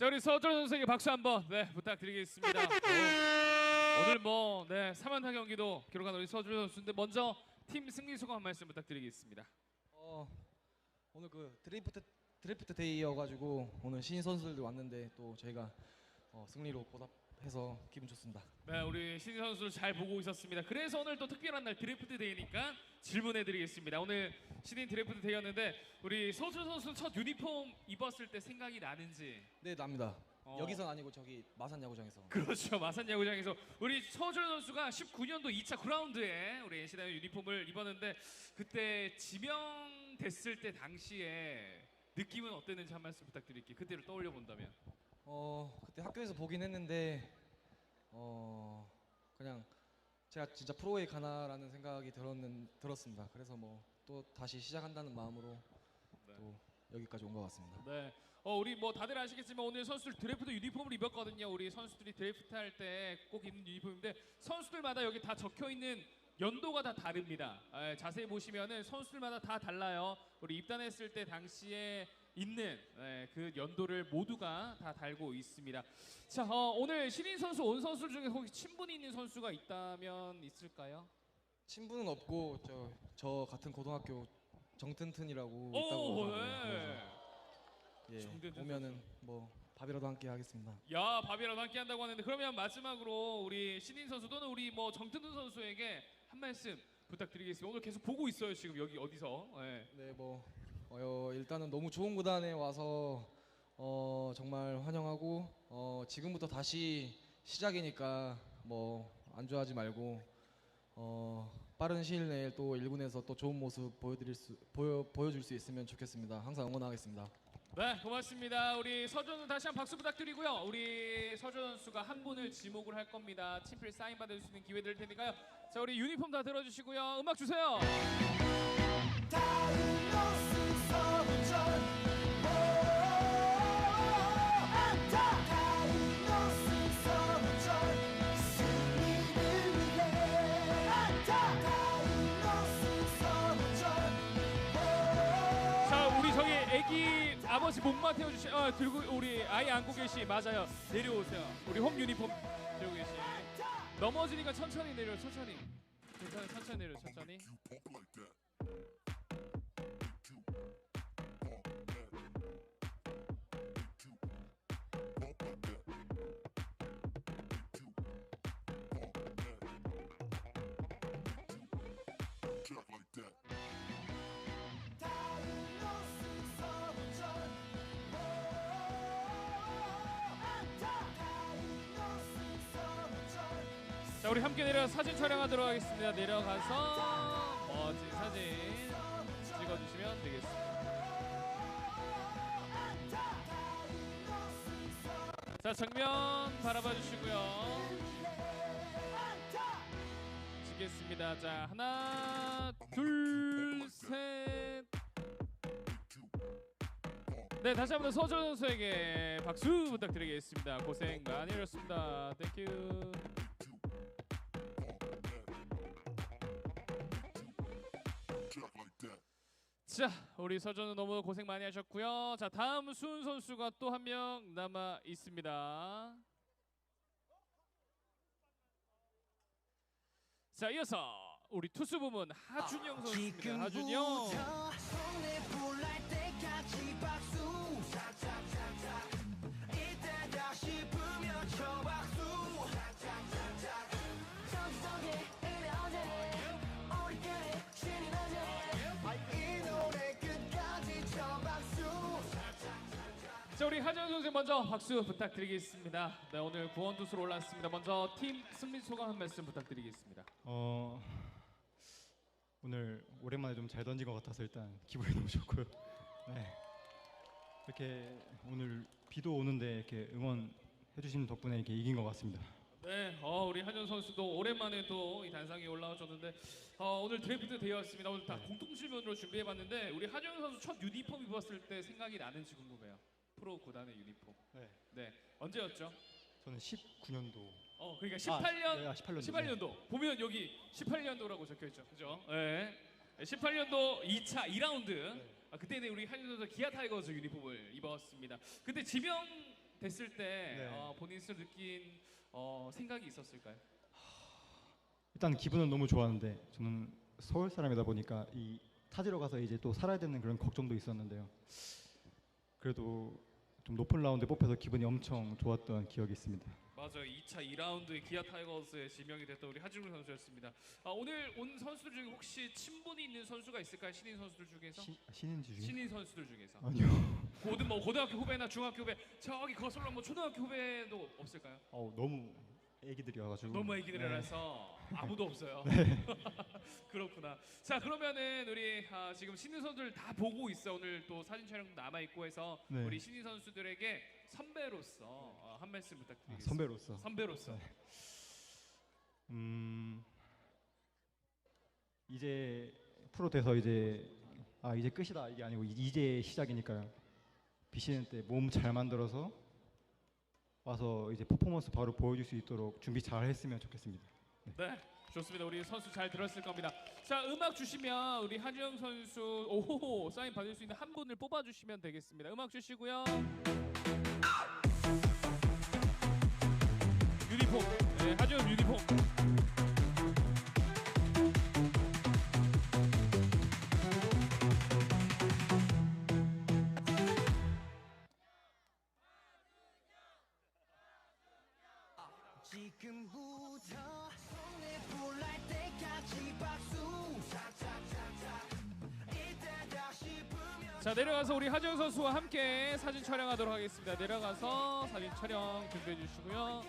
우리 서준 선수에게 박수 한번 네 부탁드리겠습니다. 어, 오늘 뭐네 3안타 경기도 기록한 우리 서준 선수인데 먼저 팀 승리 소감 한 말씀 부탁드리겠습니다. 어, 오늘 그 드래프트 드래프트 데이여가지고 오늘 신인 선수들도 왔는데 또 저희가 어, 승리로 보답 해서 기분 좋습니다. 네, 우리 신인 선수를 잘 보고 있었습니다. 그래서 오늘 또 특별한 날 드래프트 데이니까 질문해드리겠습니다. 오늘 신인 드래프트 데이였는데 우리 서준 선수 첫 유니폼 입었을 때 생각이 나는지. 네 납니다. 어. 여기선 아니고 저기 마산 야구장에서. 그렇죠. 마산 야구장에서 우리 서준 선수가 19년도 2차 그라운드에 우리 NC 다이노 유니폼을 입었는데 그때 지명됐을 때 당시에 느낌은 어땠는지 한 말씀 부탁드릴게요. 그때를 떠올려 본다면. 어 그때 학교에서 보긴 했는데 어 그냥 제가 진짜 프로에 가나라는 생각이 들었는 들었습니다. 그래서 뭐 또 다시 시작한다는 마음으로 네. 또 여기까지 온 것 같습니다. 네. 어 우리 뭐 다들 아시겠지만 오늘 선수들 드래프트 유니폼을 입었거든요. 우리 선수들이 드래프트 할 때 꼭 입는 유니폼인데 선수들마다 여기 다 적혀 있는 연도가 다 다릅니다. 에, 자세히 보시면은 선수들마다 다 달라요. 우리 입단했을 때 당시에 있는 에, 그 연도를 모두가 다 달고 있습니다. 자, 어, 오늘 신인 선수 온 선수 중에 혹시 친분이 있는 선수가 있다면 있을까요? 친분은 없고 저, 저 같은 고등학교 정튼튼이라고 오, 있다고 하더라고요. 네. 예, 정튼튼 오면은 뭐 밥이라도 함께 하겠습니다. 야 밥이라도 함께 한다고 하는데 그러면 마지막으로 우리 신인 선수 또는 우리 뭐 정튼훈 선수에게 한 말씀 부탁드리겠습니다. 오늘 계속 보고 있어요 지금 여기 어디서? 예. 네, 뭐 어, 일단은 너무 좋은 구단에 와서 어, 정말 환영하고 어, 지금부터 다시 시작이니까 뭐 안주하지 말고 어, 빠른 시일 내에 또 1군에서 또 좋은 모습 보여드릴 수 보여 보여줄 수 있으면 좋겠습니다. 항상 응원하겠습니다. 네 고맙습니다. 우리 서준 다시 한번 박수 부탁드리고요. 우리 서준 선수가 한 분을 지목을 할 겁니다. 팀플 사인 받을 수 있는 기회 드릴 테니까요. 자 우리 유니폼 다 들어주시고요. 음악 주세요. 아버지 목마 태워주시 어 들고 우리 아이 안고 계시. 맞아요. 내려오세요. 우리 홈 유니폼 들고 계시. 넘어지니까 천천히 내려 천천히. 괜찮아 천천히 내려 천천히 자 우리 함께 내려 사진 촬영하도록 하겠습니다. 내려가서 멋진 사진 찍어주시면 되겠습니다. 자 정면 바라봐 주시고요. 찍겠습니다. 자 하나 둘 셋. 네 다시 한번 서준 선수에게 박수 부탁드리겠습니다. 고생 많이 하셨습니다. 땡큐 자 우리 서준은 너무 고생 많이 하셨고요. 자 다음 수훈 선수가 또 한 명 남아 있습니다. 자 이어서 우리 투수 부문 하준영 선수입니다. 하준영. 손에 불날 때까지 박수. 착착착착 자 우리 하준영 선수 먼저 박수 부탁드리겠습니다 네 오늘 구원 투수로 올랐습니다 먼저 팀 승리 소감 한 말씀 부탁드리겠습니다 어 오늘 오랜만에 좀 잘 던진 것 같아서 일단 기분이 너무 좋고요. 네 이렇게 오늘 비도 오는데 이렇게 응원해 주시는 덕분에 이렇게 이긴 것 같습니다. 네, 어, 우리 한현 선수도 오랜만에 또 이 단상에 올라오셨는데 어, 오늘 드래프트 되었습니다. 오늘 다 공통 질문으로 준비해봤는데 우리 한현 선수 첫 유니폼 입었을 때 생각이 나는지 궁금해요. 프로 구단의 유니폼. 네 네, 언제였죠? 저는 19년도 어, 그러니까 아, 18년, 네, 아, 18년도. 18년도 보면 여기 18년도라고 적혀 있죠, 그죠? 네. 18년도 2차 2라운드. 아, 그때는 우리 한현 선수 기아 타이거즈 유니폼을 입었습니다. 그때 지명 됐을 때 네. 어, 본인 스스로 느낀 어, 생각이 있었을까요? 일단 기분은 너무 좋았는데 저는 서울 사람이다 보니까 이 타지로 가서 이제 또 살아야 되는 그런 걱정도 있었는데요. 그래도 좀 높은 라운드에 뽑혀서 기분이 엄청 좋았던 기억이 있습니다. 맞아요. 2차 2라운드에 기아 타이거즈에 지명이 됐던 우리 하준우 선수였습니다. 아, 오늘 온 선수들 중에 혹시 친분이 있는 선수가 있을까요? 신인 선수들 중에서? 시, 신인지 중에 신인 선수들 중에서 아니요. 고등 뭐 고등학교 후배나 중학교 후배 저기 거슬러 뭐 초등학교 후배도 없을까요? 어, 너무 애기들이어가지고 너무 애기들이라서 아무도 없어요. 그렇구나. 자 그러면은 우리 아, 지금 신인 선수들 다 보고 있어. 오늘 또 사진 촬영도 남아 있고 해서 네. 우리 신인 선수들에게 선배로서 어, 한 말씀 아, 부탁드리겠습니다. 선배로서 선배로서. 음 이제 프로 돼서 이제 아 이제 끝이다 이게 아니고 이제 시작이니까요. 비시즌 때 몸 잘 만들어서 와서 이제 퍼포먼스 바로 보여줄 수 있도록 준비 잘 했으면 좋겠습니다. 네. 좋습니다. 우리 선수 잘 들었을 겁니다. 자, 음악 주시면 우리 한주영 선수 오호호 사인 받을 수 있는 한 분을 뽑아 주시면 되겠습니다. 음악 주시고요. 유니폼. 네, 한주영 유니폼. 자, 내려가서 우리 하주영 선수와 함께 사진 촬영하도록 하겠습니다. 내려가서 사진 촬영 준비해 주시고요.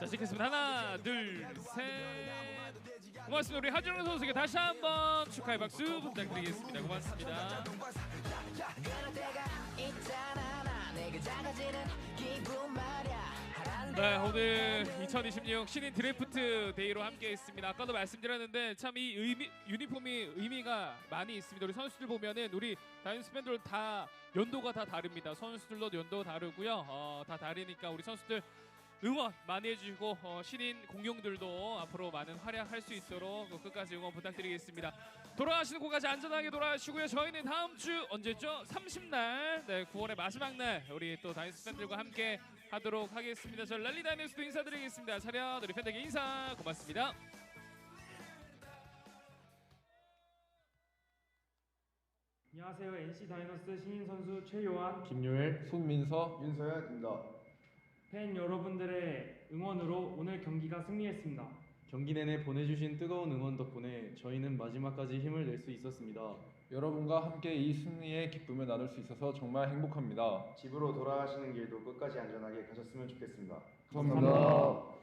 자, 찍겠습니다. 하나, 둘, 셋. 고맙습니다. 우리 하준호 선수에게 다시 한번 축하의 박수 부탁드리겠습니다. 고맙습니다. 네, 오늘 2026 신인 드래프트 데이로 함께했습니다. 아까도 말씀드렸는데 참 이 의미 유니폼이 의미가 많이 있습니다. 우리 선수들 보면은 우리 다이너스 팬들 다 연도가 다 다릅니다. 선수들도 연도 다르고요. 어, 다 다르니까 우리 선수들 응원 많이 해주시고 어, 신인 공룡들도 앞으로 많은 활약할 수 있도록 끝까지 응원 부탁드리겠습니다. 돌아가시는 곳까지 안전하게 돌아가시고요. 저희는 다음 주 언제죠? 30날, 네, 9월의 마지막 날 우리 또 다이너스 팬들과 함께 하도록 하겠습니다. 저 랠리 다이너스도 인사드리겠습니다. 차렷 우리 팬들에게 인사 고맙습니다. 안녕하세요. NC 다이너스 신인 선수 최요한 김요일, 손민서, 윤서현입니다. 팬 여러분들의 응원으로 오늘 경기가 승리했습니다. 경기 내내 보내주신 뜨거운 응원 덕분에 저희는 마지막까지 힘을 낼 수 있었습니다. 여러분과 함께 이 승리의 기쁨을 나눌 수 있어서 정말 행복합니다. 집으로 돌아가시는 길도 끝까지 안전하게 가셨으면 좋겠습니다. 감사합니다.